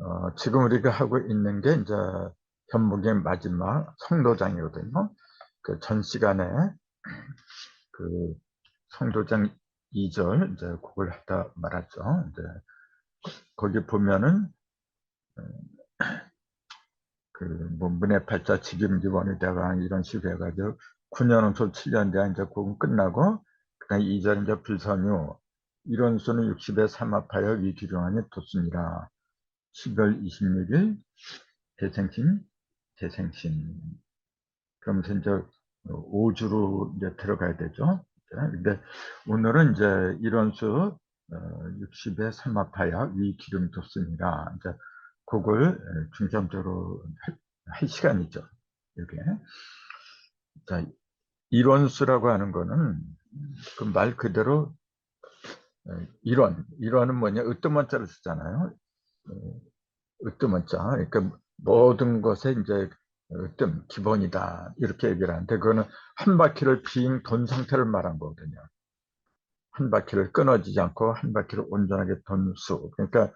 어, 지금 우리가 하고 있는 게 이제 현목의 마지막 성도장이거든요. 그 전 시간에 그 성도장 2절 이제 그걸 하다 말았죠. 이제 거기 보면은 그 뭐 문의 팔자 직임기원이 대가 이런 식으로 해가지고 9년은 소 7년 대 이제 그건 끝나고 그다음 2절 이제 불선유 이런 수는 60에 삼합하여 위기령하니 돋습니다. 10월 26일 대생신 대생신 그러면서 이제 5주로 이제 들어가야 되죠. 근데 오늘은 이제 이런 수 60에 삼합하여 위기령 돋습니다. 이제 그걸 중점적으로 할, 할 시간이죠. 이게 자 이론수라고 하는 거는 그 말 그대로 이론 이론은 뭐냐 으뜸 원자를 쓰잖아요. 으뜸원자 그러니까 모든 것에 이제 으뜸 기본이다 이렇게 얘기를 하는데 그거는 한 바퀴를 빙 돈 상태를 말한 거거든요. 한 바퀴를 끊어지지 않고 한 바퀴를 온전하게 돈 수. 그러니까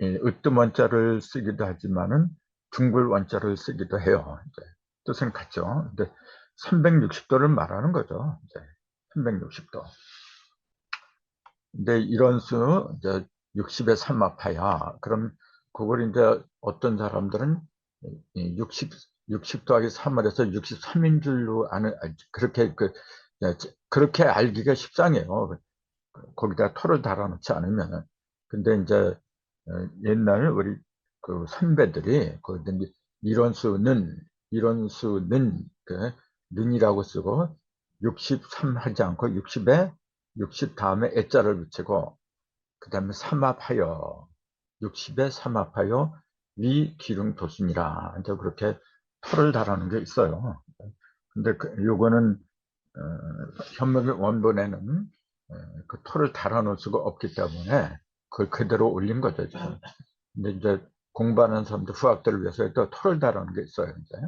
으뜸 원자를 쓰기도 하지만은 둥글 원자를 쓰기도 해요. 이제 뜻은 같죠. 근데 360도를 말하는 거죠. 이제 360도. 근데 이런 수 이제 60에 3합하야. 그럼 그걸 이제 어떤 사람들은 60 60 더하기 3을 해서 63인 줄로 아는 그렇게 그 그렇게 알기가 쉽상해요. 거기다 토를 달아놓지 않으면은. 근데 이제 옛날 우리 그 선배들이 그 이론수는 이론수는 그 는이라고 쓰고 63 하지 않고 60에 60 다음에 애자를 붙이고 그 다음에 삼합하여 60에 삼합하여 위 기름 도순이라 이제 그렇게 털을 달하는 게 있어요. 근데 그, 요거는 어, 현목의 원본에는 어, 그 털을 달아놓을 수가 없기 때문에 그걸 그대로 올린 거죠. 지금. 근데 이제 공부하는 사람들 후학들을 위해서 또 털을 달아놓은 게 있어요. 이제.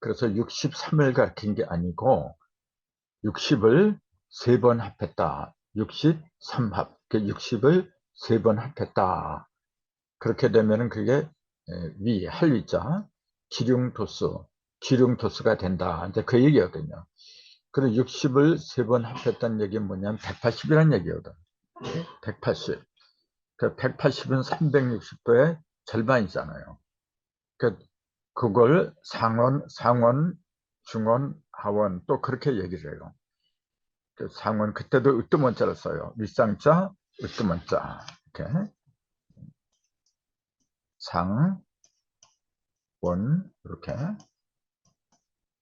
그래서 63을 가르친 게 아니고 60을 세 번 합했다. 63합. 60을 세 번 합했다. 그렇게 되면은 그게 위, 할위자, 기륭도수, 기륭도수가 된다. 이제 그 얘기거든요. 그리고 60을 세 번 합했다는 얘기는 뭐냐면 180이라는 얘기거든. 180. 그 180은 360도의 절반이잖아요. 그 그걸 상원, 상원, 중원, 하원 또 그렇게 얘기를 해요. 그 상원 그때도 으뜸원자를 써요. 윗상자, 으뜸원자 이렇게 상, 원 이렇게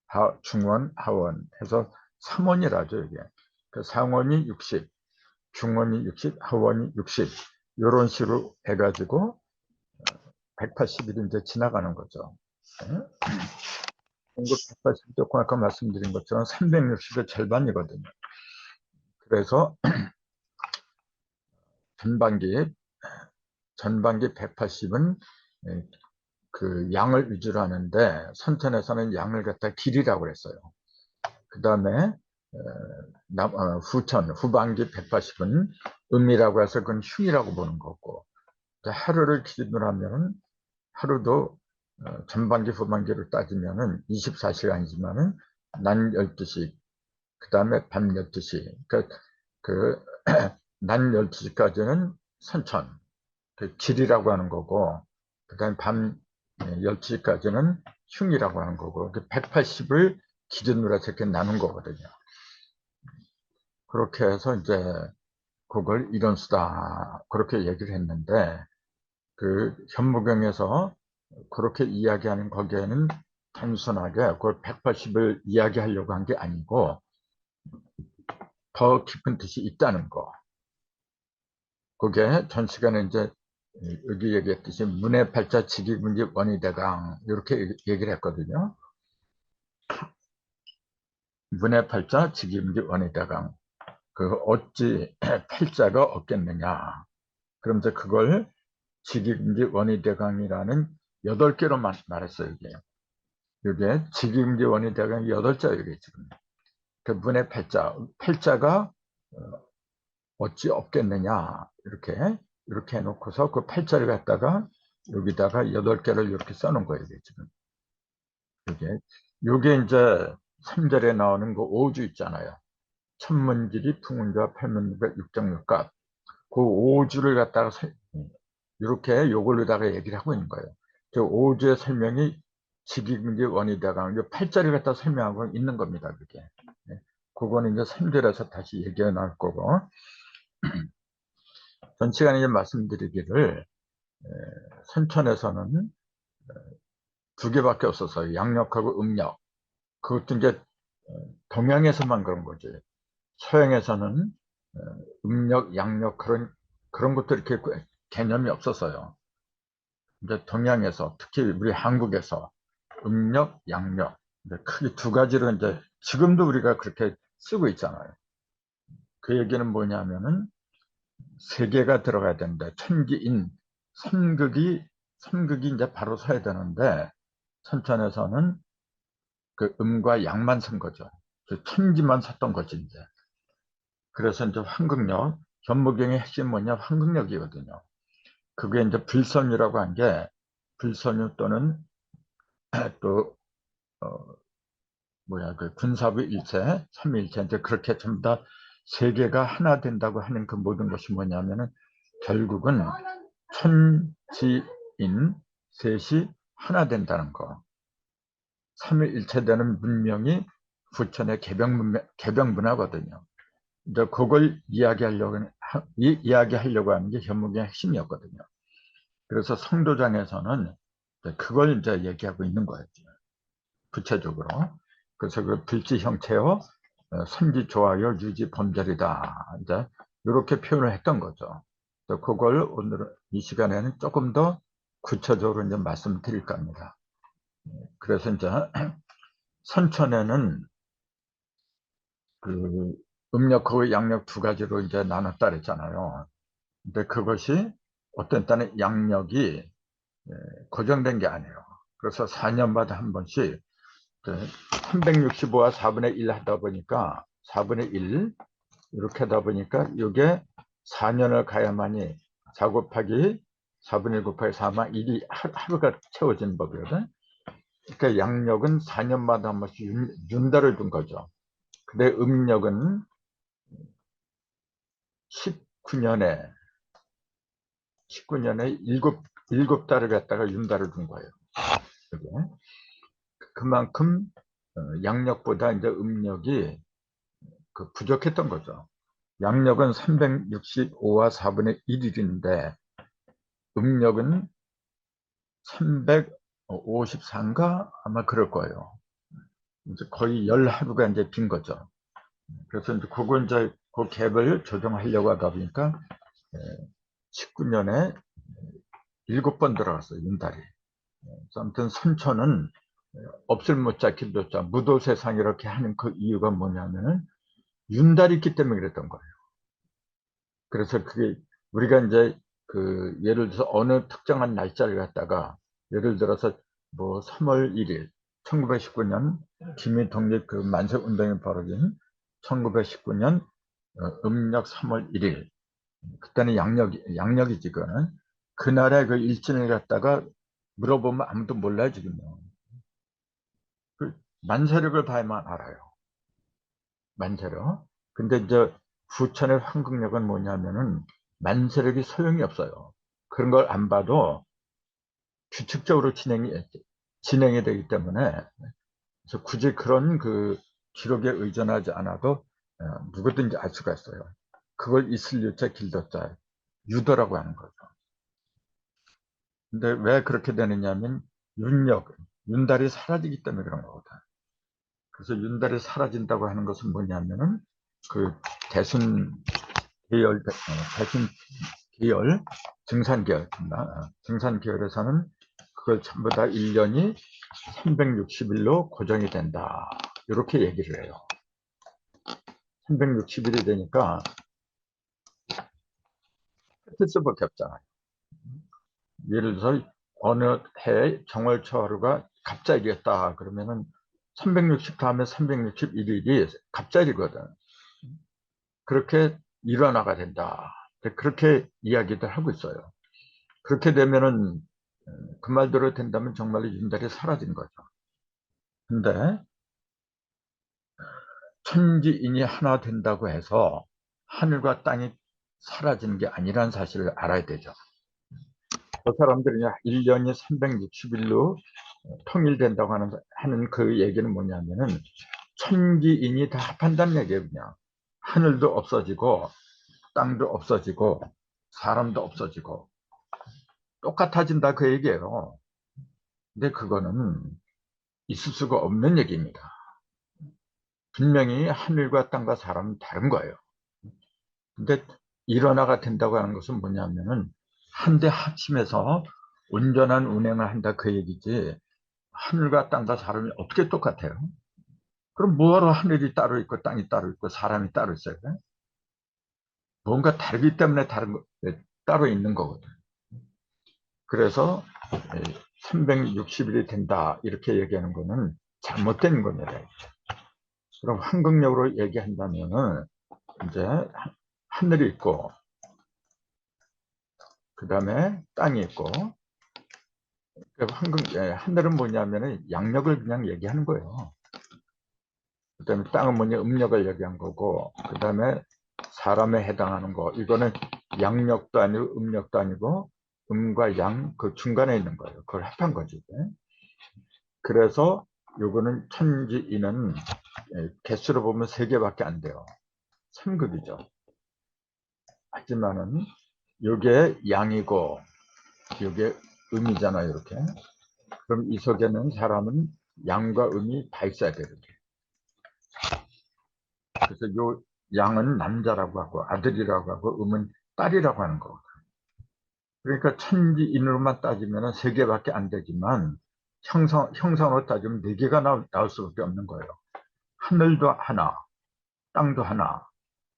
하, 중원, 하원 해서 3원이라죠 이게. 그 상원이 60, 중원이 60, 하원이 60 이런 식으로 해가지고 180일 이제 지나가는 거죠. 공급 180 조금 아까 말씀드린 것처럼 360의 절반이거든요. 그래서 전반기 전반기 180은 그 양을 위주로 하는데 선천에서는 양을 갖다 길이라고 그랬어요. 그 다음에 어, 후천 후반기 180은 음이라고 해서 그건 흉이라고 보는 거고 하루를 기준으로 하면 하루도 어, 전반기 후반기를 따지면은 24시간이지만은 낮 12시 그 다음에 밤 12시 그, 그, 낮 12시까지는 선천 그 길이라고 하는 거고 그 다음에 밤 12시까지는 흉이라고 하는 거고 180을 그 기준으로 해서 이렇게 나눈 거거든요 그렇게 해서 이제 그걸 이런 수다 그렇게 얘기를 했는데 그 현무경에서 그렇게 이야기하는 거기에는 단순하게 그걸 180을 이야기하려고 한 게 아니고 더 깊은 뜻이 있다는 거. 그게 전 시간에 이제 여기 얘기했듯이 문의 팔자 직위군지 원위대강 이렇게 얘기를 했거든요. 문의 팔자 직위군지 원위대강 그 어찌 팔자가 없겠느냐. 그러면서 그걸 직위군지 원위대강이라는 여덟 개로 말했어요, 이게. 이게 직임지 원이 대강 여덟 자 이게 지금. 그 문의 팔자, 팔자가 어, 어찌 없겠느냐 이렇게 이렇게 해놓고서 그 팔자를 갖다가 여기다가 여덟 개를 이렇게 써놓은 거예요, 지금. 이게, 요게 이제 3절에 나오는 그 오주 있잖아요. 천문지리, 풍운자, 팔문자, 육정육갑. 그 오주를 갖다가 설- 이렇게 요걸로다가 얘기를 하고 있는 거예요. 저 오주의 설명이 직이근기 원이다가 이제 팔자를 갖다 설명하고 있는 겁니다. 그게. 네. 그거는 이제 3절에서 다시 얘기해 나올 거고. 전 시간에 말씀드리기를 에, 선천에서는 에, 두 개밖에 없어서 양력하고 음력. 그것도 이제 어, 동양에서만 그런 거지. 서양에서는 어, 음력, 양력 그런 그런 것도 이렇게 그 개념이 없었어요. 이제 동양에서 특히 우리 한국에서 음력, 양력 크게 두 가지로 이제 지금도 우리가 그렇게 쓰고 있잖아요. 그 얘기는 뭐냐면은 세 개가 들어가야 되는데 천기인 삼극이 삼극이 이제 바로 서야 되는데 선천에서는 그 음과 양만 쓴 거죠. 그 천기만 섰던 거지 이제. 그래서 이제 황극력 견무경의 핵심 뭐냐 황극력이거든요. 그게 이제 불선유라고 한 게 불선유 또는 또 어, 뭐야 그 군사부 일체, 삼일체 이제 그렇게 전부 다 세 개가 하나 된다고 하는 그 모든 것이 뭐냐면은 결국은 천지인 셋이 하나 된다는 거. 삼일일체되는 문명이 부천의 개병 문화거든요. 이제 그걸 이야기하려고 하- 이, 이야기하려고 하는 게 현무경의 핵심이었거든요. 그래서 성도장에서는 그걸 이제 얘기하고 있는 거예요. 구체적으로. 그래서 그 불지 형체요, 어, 선지 좋아요, 유지 범절이다. 이제 이렇게 표현을 했던 거죠. 그걸 오늘 이 시간에는 조금 더 구체적으로 이제 말씀드릴 겁니다. 그래서 이제 선천에는 그 음력하고 양력 두 가지로 이제 나눴다 그랬잖아요. 근데 그것이 어떤 때는 양력이 예, 고정된 게 아니에요. 그래서 4년마다 한 번씩 365와 4분의 1 하다 보니까 4분의 1 이렇게 하다 보니까 이게 4년을 가야만이 4 곱하기 4분의 1 곱하기 4만 1이 하루가 채워지는 법이거든. 그러니까 양력은 4년마다 한 번씩 윤, 윤달을 둔 거죠. 근데 음력은 19년에 19년에 7, 7달을 갖다가 윤달을 둔 거예요. 그게. 그만큼 어, 양력보다 이제 음력이 그 부족했던 거죠. 양력은 365와 4분의 1일인데 음력은 354인가 아마 그럴 거예요. 이제 거의 열 하루가 이제 빈 거죠. 그래서 이제 그거 이제 그 갭을 조정하려고 하다 보니까 19년에 7번 들어갔어요, 윤달이. 아무튼 선천은 없을 못자 길도자 무도 세상 이렇게 하는 그 이유가 뭐냐면은 윤달이 있기 때문에 그랬던 거예요. 그래서 그게 우리가 이제 그 예를 들어서 어느 특정한 날짜를 갖다가 예를 들어서 뭐 3월 1일 1919년 김일 독립 그 만세 운동이 벌어진 1919년 어, 음력 3월 1일 그때는 양력 양력이지 그거는 그날의 그 일진을 갖다가 물어보면 아무도 몰라요 지금요. 그 만세력을 봐야만 알아요. 만세력. 근데 이제 부천의 황금력은 뭐냐면은 만세력이 소용이 없어요. 그런 걸 안 봐도 규칙적으로 진행이 진행이 되기 때문에 그래서 굳이 그런 그 기록에 의존하지 않아도 어, 누구든지 알 수가 있어요. 그걸 있을 유자 길도자 유도라고 하는 거죠. 근데 왜 그렇게 되느냐면 윤력, 윤달이 사라지기 때문에 그런 거거든. 그래서 윤달이 사라진다고 하는 것은 뭐냐면은 그 대순 계열, 어, 대순 계열, 증산 계열, 증산 계열에서는 그걸 전부 다 1년이 360일로 고정이 된다. 이렇게 얘기를 해요. 360일이 되니까 패트스밖에 없잖아요. 예를 들어서 어느 해 정월초 하루가 갑자기였다 그러면은 360 다음에 361일이 갑자기거든. 그렇게 일어나가 된다. 그렇게 이야기들 하고 있어요. 그렇게 되면은 그 말대로 된다면 정말로 윤달이 사라진 거죠. 근데 천지인이 하나 된다고 해서 하늘과 땅이 사라지는 게 아니라는 사실을 알아야 되죠. 그 사람들이 1년이 360일로 통일된다고 하는, 하는 그 얘기는 뭐냐면은 천지인이 다 합한다는 얘기예요, 그냥. 하늘도 없어지고, 땅도 없어지고, 사람도 없어지고, 똑같아진다 그 얘기예요. 근데 그거는 있을 수가 없는 얘기입니다. 분명히 하늘과 땅과 사람은 다른 거예요. 근데 일원화가 된다고 하는 것은 뭐냐면은 한대 합심해서 온전한 운행을 한다 그 얘기지 하늘과 땅과 사람이 어떻게 똑같아요? 그럼 뭐하러 하늘이 따로 있고 땅이 따로 있고 사람이 따로 있어요? 뭔가 다르기 때문에 다른 거, 네, 따로 있는 거거든. 그래서 360일이 된다 이렇게 얘기하는 거는 잘못된 겁니다. 그럼 한국력으로 얘기한다면은 이제 하늘이 있고 그 다음에 땅이 있고 한국 예, 하늘은 뭐냐면은 양력을 그냥 얘기하는 거예요. 그 다음에 땅은 뭐냐 음력을 얘기한 거고 그 다음에 사람에 해당하는 거 이거는 양력도 아니고 음력도 아니고 음과 양 그 중간에 있는 거예요. 그걸 합한 거지. 그래서 요거는 천지인은 예, 개수로 보면 세 개밖에 안 돼요. 3급이죠. 하지만은 요게 양이고 요게 음이잖아요. 이렇게. 그럼 이 속에는 사람은 양과 음이 다 있어야 돼요. 이렇게. 그래서 요 양은 남자라고 하고 아들이라고 하고 음은 딸이라고 하는 거거든요. 그러니까 천지인으로만 따지면 세 개밖에 안 되지만 형상, 형상으로 따지면 네 개가 나올, 나올 수밖에 없는 거예요. 하늘도 하나, 땅도 하나.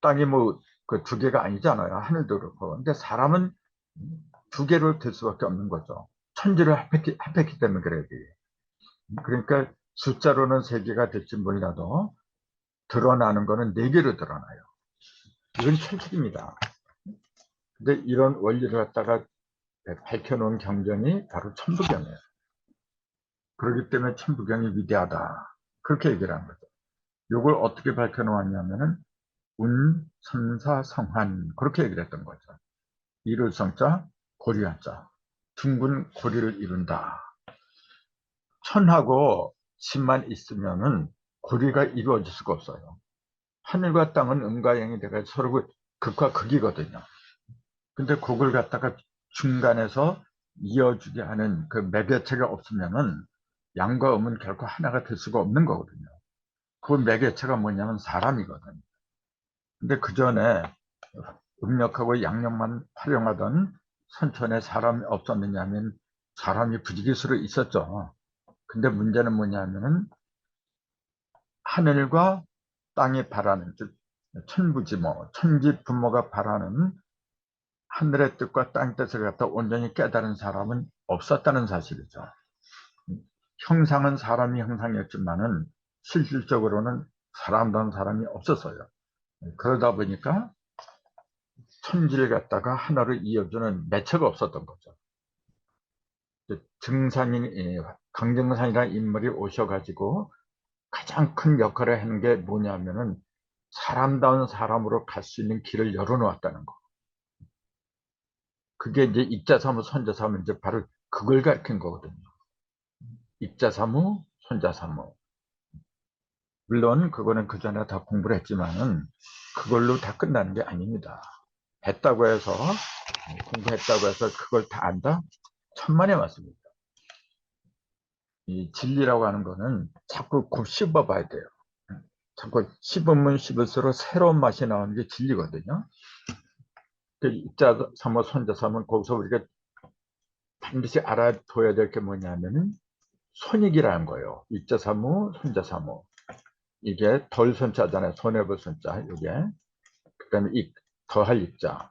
땅이 뭐 그 두 개가 아니잖아요. 하늘도 그렇고. 근데 사람은 두 개를 될 수밖에 없는 거죠. 천지를 합했기, 합했기 때문에 그래야 돼. 그러니까 숫자로는 세 개가 될지 몰라도 드러나는 거는 네 개로 드러나요. 이건 철칙입니다. 근데 이런 원리를 갖다가 밝혀놓은 경전이 바로 천부경이에요. 그렇기 때문에 천부경이 위대하다. 그렇게 얘기를 한 거죠. 이걸 어떻게 밝혀놓았냐면은 운, 삼사, 성한 그렇게 얘기를 했던 거죠. 이룰 성자, 고리한 자. 둥근 고리를 이룬다. 천하고 신만 있으면은 고리가 이루어질 수가 없어요. 하늘과 땅은 음과 양이 돼가 서로 그 극과 극이거든요. 근데 그걸 갖다가 중간에서 이어주게 하는 그 매개체가 없으면은 양과 음은 결코 하나가 될 수가 없는 거거든요. 그 매개체가 뭐냐면 사람이거든요. 근데 그 전에 음력하고 양력만 활용하던 선천에 사람이 없었느냐면 사람이 부지기수로 있었죠. 근데 문제는 뭐냐면은 하늘과 땅이 바라는 즉 천부지모, 천지 부모가 바라는 하늘의 뜻과 땅 뜻을 갖다 온전히 깨달은 사람은 없었다는 사실이죠. 형상은 사람이 형상이었지만은 실질적으로는 사람다운 사람이 없었어요. 그러다 보니까 천지를 갖다가 하나로 이어주는 매체가 없었던 거죠. 증산인, 강정산이라는 인물이 오셔가지고 가장 큰 역할을 하는 게 뭐냐면은 사람다운 사람으로 갈 수 있는 길을 열어놓았다는 거. 그게 이제 입자사무, 손자사무, 이제 바로 그걸 가르친 거거든요. 입자사무, 손자사무. 물론 그거는 그 전에 다 공부를 했지만은 그걸로 다 끝나는 게 아닙니다. 했다고 해서 공부했다고 해서 그걸 다 안다? 천만에 맞습니다. 이 진리라고 하는 거는 자꾸 곱 씹어 봐야 돼요. 자꾸 씹으면 씹을수록 새로운 맛이 나오는 게 진리거든요. 그 입자 삼어 손자 삼은 거기서 우리가 반드시 알아둬야 될 게 뭐냐면은 손익이라는 거예요. 입자 사무, 손자 사무. 이게 덜 손자잖아요. 손해볼 손자. 이게. 그 다음에 이 더할 입자.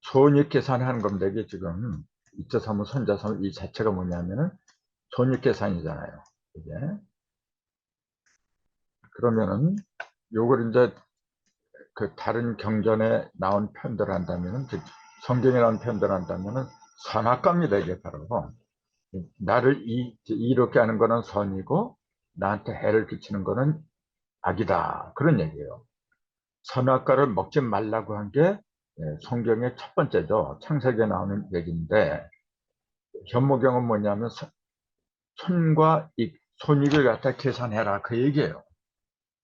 손익 계산하는 겁니다. 이게 지금 입자 사무, 손자 사무 이 자체가 뭐냐면은 손익 계산이잖아요. 이게. 그러면은 요걸 이제 그 다른 경전에 나온 편들을 한다면은 즉 성경에 나온 편들을 한다면은 선악과입니다. 이게 바로 나를 이, 이렇게 하는 거는 선이고 나한테 해를 끼치는 거는 악이다. 그런 얘기예요. 선악과를 먹지 말라고 한 게 성경의 첫 번째죠. 창세기에 나오는 얘기인데 현모경은 뭐냐면 손과 이 손익을 갖다 계산해라 그 얘기예요.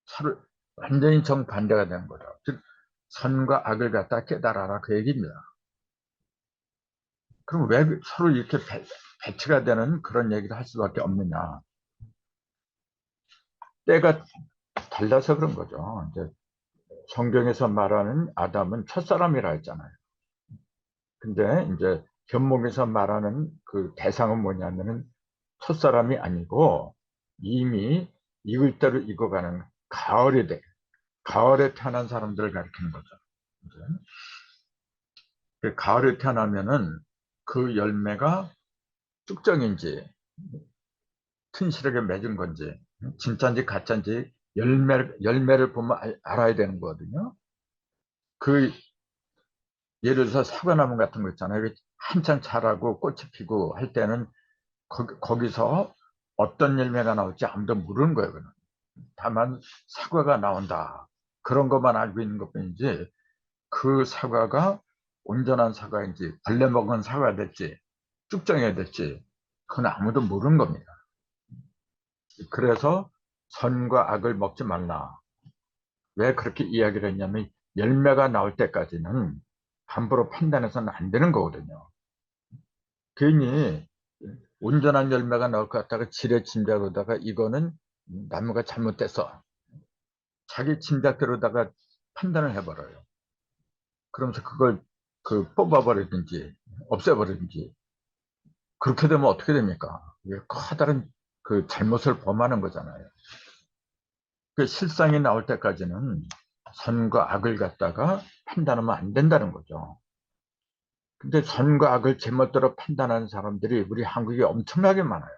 서로 완전히 정반대가 되는 거죠. 즉 선과 악을 갖다 깨달아라 그 얘기입니다. 그럼 왜 서로 이렇게 배, 배치가 되는 그런 얘기를 할 수밖에 없느냐. 때가 달라서 그런 거죠. 이제 성경에서 말하는 아담은 첫사람이라 했잖아요. 근데 이제 견목에서 말하는 그 대상은 뭐냐면은 첫사람이 아니고 이미 익을 대로 익어가는 가을이 돼. 가을에 태어난 사람들을 가리키는 거죠. 그 가을에 태어나면은 그 열매가 쭉정인지 튼실하게 맺은 건지 진짜인지 가짜인지 열매, 열매를 보면 알, 알아야 되는 거거든요. 그 예를 들어서 사과나무 같은 거 있잖아요. 한창 자라고 꽃이 피고 할 때는 거 기, 서 어떤 열매가 나올지 아무도 모르는 거예요. 그는. 다만 사과가 나온다. 그런 것만 알고 있는 것 뿐이지 그 사과가 온전한 사과인지 벌레 먹은 사과가 될지 쭉정해야 될지 그건 아무도 모르는 겁니다. 그래서 선과 악을 먹지 말라. 왜 그렇게 이야기를 했냐면 열매가 나올 때까지는 함부로 판단해서는 안 되는 거거든요. 괜히 온전한 열매가 나올 것 같다가 지레 짐작으로다가 이거는 나무가 잘못돼서 자기 짐작대로다가 판단을 해버려요. 그러면서 그걸 그 뽑아버리든지 없애버리든지 그렇게 되면 어떻게 됩니까? 커다란 그 잘못을 범하는 거잖아요. 그 실상이 나올 때까지는 선과 악을 갖다가 판단하면 안 된다는 거죠. 근데 선과 악을 제멋대로 판단하는 사람들이 우리 한국에 엄청나게 많아요.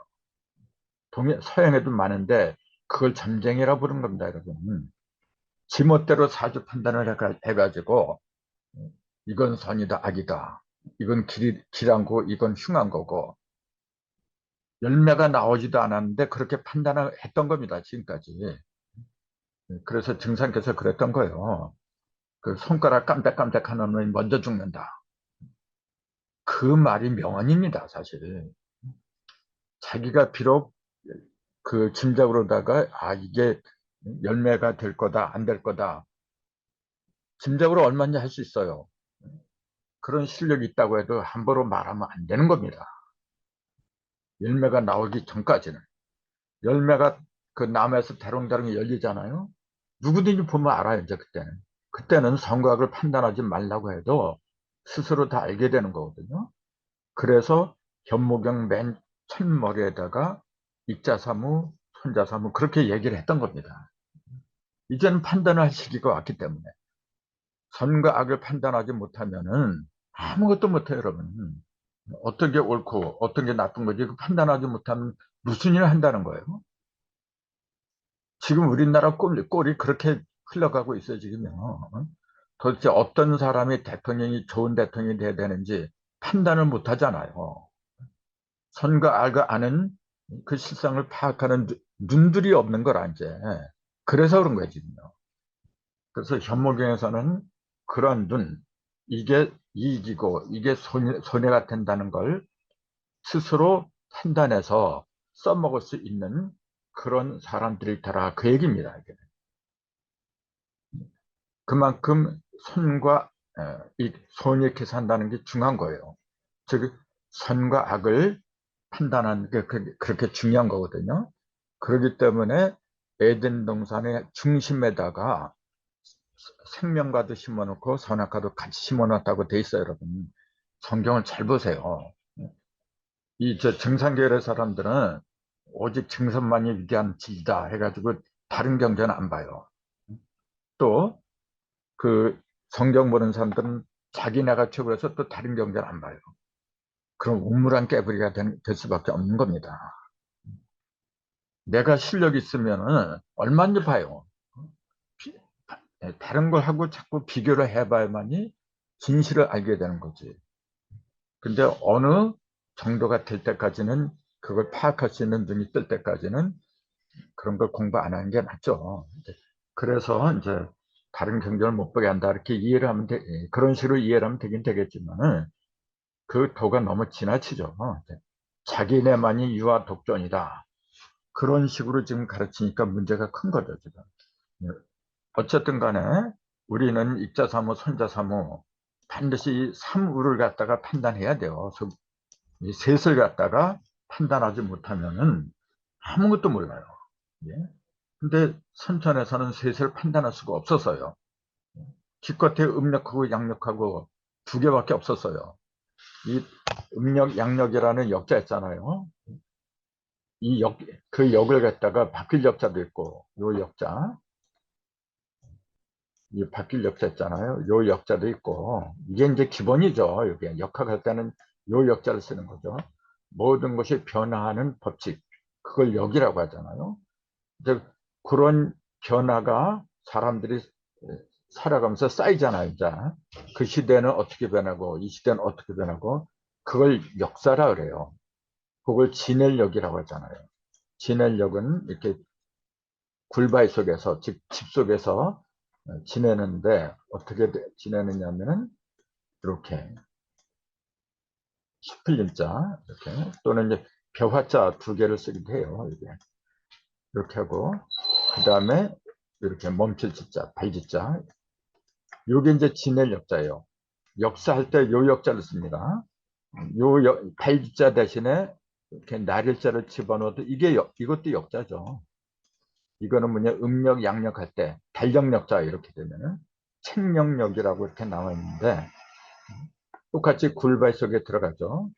동해, 서양에도 많은데 그걸 전쟁이라 부르는 겁니다, 여러분. 지멋대로 사주 판단을 해가지고 이건 선이다, 악이다. 이건 길, 길한 거, 이건 흉한 거고 열매가 나오지도 않았는데 그렇게 판단을 했던 겁니다, 지금까지. 그래서 증상께서 그랬던 거예요. 그 손가락 깜짝깜짝 하는 놈이 먼저 죽는다. 그 말이 명언입니다, 사실. 자기가 비록 그 짐작으로다가 아 이게 열매가 될 거다 안 될 거다 짐작으로 얼마인지 할수 있어요 그런 실력이 있다고 해도 함부로 말하면 안 되는 겁니다 열매가 나오기 전까지는 열매가 그 나무에서 대롱대롱 열리잖아요 누구든지 보면 알아요 이제 그때는 그때는 성각을 판단하지 말라고 해도 스스로 다 알게 되는 거거든요 그래서 견모경 맨 첫머리에다가 익자사무, 손자사무 그렇게 얘기를 했던 겁니다. 이제는 판단할 시기가 왔기 때문에 선과 악을 판단하지 못하면은 아무것도 못해요 여러분. 어떤 게 옳고 어떤 게 나쁜 거지 그 판단하지 못하면 무슨 일을 한다는 거예요. 지금 우리나라 꼴이, 꼴이 그렇게 흘러가고 있어요 지금요. 도대체 어떤 사람이 대통령이 좋은 대통령이 돼야 되는지 판단을 못 하잖아요. 선과 악을 아는 그 실상을 파악하는 눈들이 없는 거라 이제 그래서 그런 거지 그래서 현모경에서는 그런 눈 이게 이익이고 이게 손해, 손해가 된다는 걸 스스로 판단해서 써먹을 수 있는 그런 사람들이 있더라 그 얘기입니다. 그만큼 손과 이 손이 계산한다는 게 중요한 거예요 즉 선과 악을 판단하는 게 그렇게 중요한 거거든요. 그렇기 때문에 에덴 동산의 중심에다가 생명과도 심어놓고 선악과도 같이 심어놨다고 돼 있어요, 여러분. 성경을 잘 보세요. 이저 정상계열의 사람들은 오직 증선만이 위대한 진리다 해가지고 다른 경전은 안 봐요. 또 그 성경 보는 사람들은 자기네가 최고라서 또 다른 경전 안 봐요. 그럼 우물한 깨부리가 된, 될 수밖에 없는 겁니다. 내가 실력 있으면 얼마인지 봐요. 비, 예, 다른 걸 하고 자꾸 비교를 해봐야만이 진실을 알게 되는 거지. 근데 어느 정도가 될 때까지는 그걸 파악할 수 있는 눈이 뜰 때까지는 그런 걸 공부 안 하는 게. 이제 그래서 이제 다른 경전을 못 보게 한다 이렇게 이해를 하면 돼 예, 그런 식으로 이해를 하면 되긴 되겠지만은 그 도가 너무 지나치죠. 자기네만이 유아 독존이다. 그런 식으로 지금 가르치니까 문제가 큰 거죠, 지금. 예. 어쨌든 간에 우리는 입자사무, 손자사무 반드시 삼우를 갖다가 판단해야 돼요. 이 셋을 갖다가 판단하지 못하면은 아무것도 몰라요. 예? 근데 선천에서는 셋을 판단할 수가 없었어요. 기껏해 음력하고 양력하고 두 개밖에 없었어요. 이 음력, 양력이라는 역자 있잖아요. 이 역, 그 역을 갖다가 바뀔 역자도 있고, 요 역자. 이 바뀔 역자 있잖아요. 요 역자도 있고, 이게 이제 기본이죠. 이게 역학할 때는 요 역자를 쓰는 거죠. 모든 것이 변화하는 법칙. 그걸 역이라고 하잖아요. 이제 그런 변화가 사람들이 살아가면서 쌓이잖아요. 자, 그 시대는 어떻게 변하고, 이 시대는 어떻게 변하고, 그걸 역사라 그래요. 그걸 지낼력이라고 하잖아요. 지낼력은 이렇게 굴바위 속에서, 즉, 집 속에서 지내는데, 어떻게 지내느냐면은, 이렇게, 수필림자, 이렇게, 또는 이제 벼화자 두 개를 쓰기도 해요. 이게. 이렇게 하고, 그 다음에 이렇게 멈출 짓자, 발짓자. 요게 이제 지낼 역자예요. 역사할 때 요 역자를 씁니다. 요 역, 발짓자 대신에 이렇게 날일자를 집어넣어도 이게 역, 이것도 역자죠. 이거는 뭐냐 음력 양력 할 때 달력력자 이렇게 되면은 책령력이라고 이렇게 나와 있는데 똑같이 굴발 속에 들어가죠.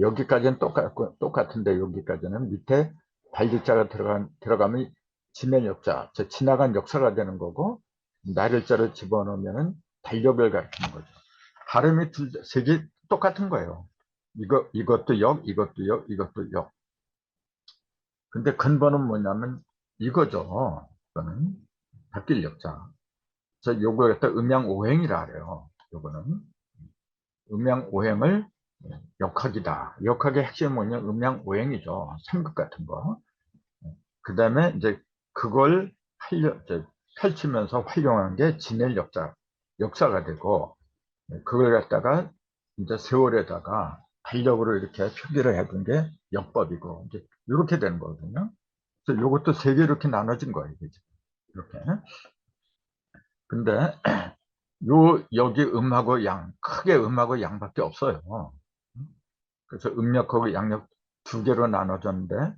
여기까지는 똑같고 똑같은데 여기까지는 밑에 발질자가 들어가, 들어가면 지면 역자, 즉 지나간 역사가 되는 거고 날일자를 집어넣으면 달력을 가리키는 거죠. 발음이 둘, 색이 똑같은 거예요. 이거, 이것도 역, 이것도 역, 이것도 역. 근데 근본은 뭐냐면 이거죠. 이거는 바뀔 역자. 그래서 요걸 갖다 음양오행이라 그래요. 요거는 음양오행을 역학이다. 역학의 핵심은 뭐냐? 음양오행이죠. 삼극 같은 거. 그 다음에 이제 그걸 활려, 펼치면서 활용한 게 진엘 역사, 역사가 되고, 그걸 갖다가 이제 세월에다가 달력으로 이렇게 표기를 해둔 게 역법이고, 이제 이렇게 되는 거거든요. 그래서 이것도 세 개 이렇게 나눠진 거예요. 이렇게. 근데, 요, 여기 음하고 양, 크게 음하고 양밖에 없어요. 그래서 음력하고 양력 두 개로 나눠졌는데,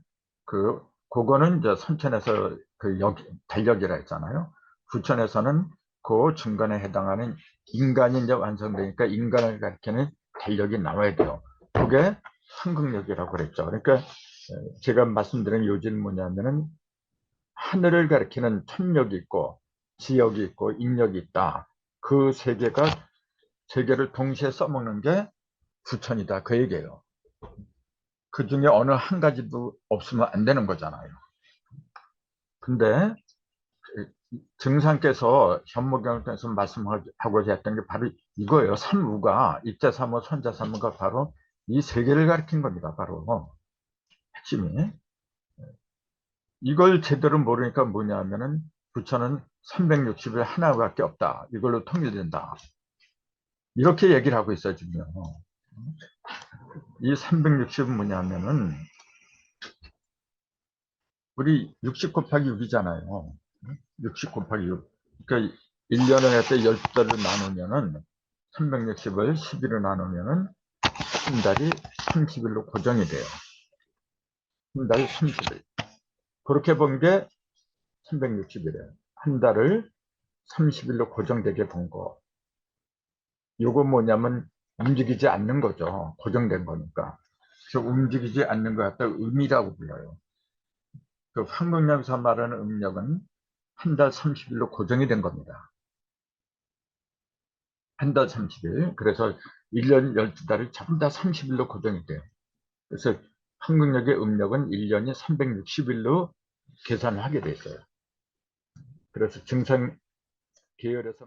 그, 그거는 이제 선천에서 그 역, 달력이라 했잖아요. 부천에서는 그 중간에 해당하는 인간이 이제 완성되니까 인간을 가리키는 달력이 나와야 돼요. 그게 상극력이라고 그랬죠. 그러니까 제가 말씀드린 요지는 뭐냐면은 하늘을 가리키는 천력이 있고 지역이 있고 인력이 있다. 그 세 개가 세 개를 동시에 써먹는 게 부천이다. 그 얘기예요. 그 중에 어느 한 가지도 없으면 안 되는 거잖아요. 근데 증상께서 현무경에서 말씀하고자 했던 게 바로 이거예요. 삼무가 입자삼무, 손자삼무가 바로 이 세 개를 가리킨 겁니다. 바로 핵심이 이걸 제대로 모르니까 뭐냐면은 부처는 360일 하나밖에 없다. 이걸로 통일된다. 이렇게 얘기를 하고 있어요, 지금. 이 360은 뭐냐면은 우리 60 곱하기 6이잖아요. 60 곱하기 6. 그러니까 1년을 할때 12달을 나누면은 360을 11로 나누면은 한 달이 30일로 고정이 돼요. 한 달이 30일. 그렇게 본 게 360일이에요. 한 달을 30일로 고정되게 본 거. 요거 뭐냐면 움직이지 않는 거죠. 고정된 거니까. 그래서 움직이지 않는 것 같다 의미라고 불러요. 그 황금역에서 말하는 음력은 한 달 30일로 고정이 된 겁니다. 한 달 30일. 그래서 1년 12달을 전부 다 30일로 고정이 돼요. 그래서 한국역의 음력은 1년이 360일로 계산을 하게 됐어요. 그래서 증상 계열에서